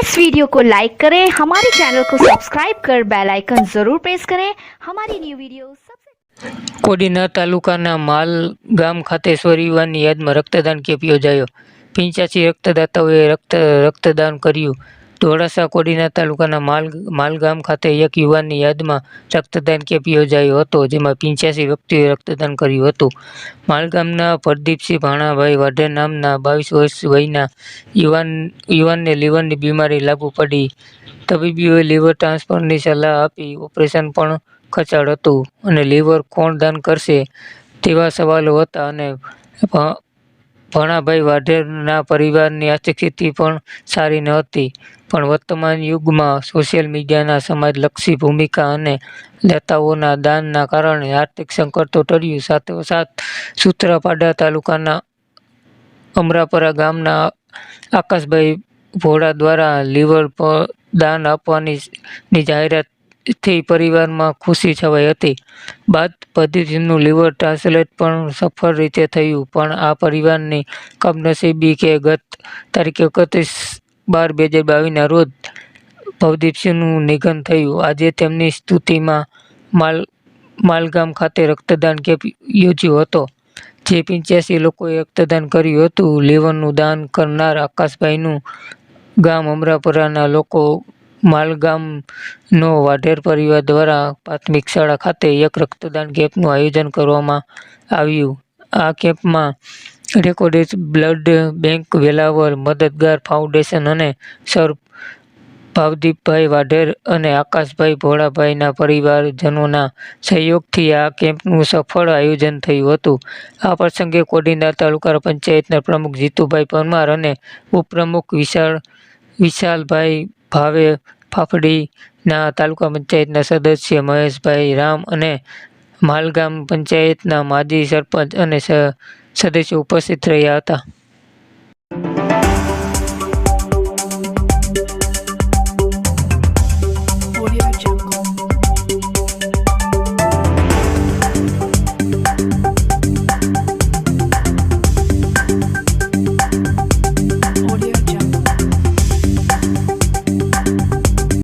इस वीडियो को लाइक करें हमारे चैनल को सब्सक्राइब कर बेल आइकन जरूर प्रेस करें हमारी न्यू वीडियो सबसे કોડીનાર તાલુકાના માલ ગામ ખાતે સ્વરીવારની યાદમાં રક્તદાન કેમ્પ યોજાયો પંચ્યાસી રક્તદાતાઓએ રક્ત રક્તદાન કર્યું ધોળાસા કોડીના તાલુકાના માલ, માલગામ ખાતે એક યુવાનની યાદમાં રક્તદાન કેમ્પ યોજાયો હતો, જેમાં પંચ્યાસી વ્યક્તિઓએ રક્તદાન કર્યું હતું. માલગામના પ્રદીપસિંહ ભાણાભાઈ વાઢર નામના બાવીસ વર્ષ વયના યુવાન, યુવાનને લીવરની બીમારી લાગુ પડી. તબીબીઓએ લીવર ટ્રાન્સફરની સલાહ આપી, ઓપરેશન પણ ખચાડ હતું અને લીવર કોણ દાન કરશે તેવા સવાલો હતા અને ભણાભાઈ વાઢેરના પરિવારની આર્થિક સ્થિતિ પણ સારી ન હતી પણ વર્તમાન યુગમાં સોશિયલ મીડિયાના સમાજલક્ષી ભૂમિકા અને દાતાઓના દાનના કારણે આર્થિક સંકટ તો ટળ્યું. સાથોસાથ સૂત્રાપાડા તાલુકાના અમરાપરા ગામના આકાશભાઈ ભોળા દ્વારા લીવર પર દાન આપવાની ની જાહેરાતથી પરિવારમાં ખુશી છવાઈ હતી. બાદ પ્રદીપસિંહનું લીવર ટ્રાન્સલેટ પણ સફળ રીતે થયું, પણ આ પરિવારની કમનસીબી કે ગત તારીખ એકત્રીસ બાર બે હજાર બાવીસના રોજ ભવદીપસિંહનું નિધન થયું. આજે તેમની સ્તુતિમાં માલ, માલગામ ખાતે રક્તદાન કેમ્પ યોજ્યો હતો, જે પંચ્યાસી લોકોએ રક્તદાન કર્યું હતું. લીવરનું દાન કરનાર આકાશભાઈનું ગામ અમરાપરાના લોકો માલગામનો વાઢેર પરિવાર દ્વારા પ્રાથમિક શાળા ખાતે એક રક્તદાન કેમ્પનું આયોજન કરવામાં આવ્યું. આ કેમ્પમાં રેકોર્ડેડ બ્લડ બેંક, વેલાવર, મદદગાર ફાઉન્ડેશન અને સર ભાવદીપભાઈ વાઢેર અને આકાશભાઈ ભોળાભાઈના પરિવારજનોના સહયોગથી આ કેમ્પનું સફળ આયોજન થયું હતું. આ પ્રસંગે કોડીનાર તાલુકા પંચાયતના પ્રમુખ જીતુભાઈ પરમાર અને ઉપપ્રમુખ વિશાળ વિશાલભાઈ ભાવે ફાફડીના તાલુકા પંચાયતના સદસ્ય મહેશભાઈ રામ અને માલગામ પંચાયતના માજી સરપંચ અને સદસ્યો ઉપસ્થિત રહ્યા હતા.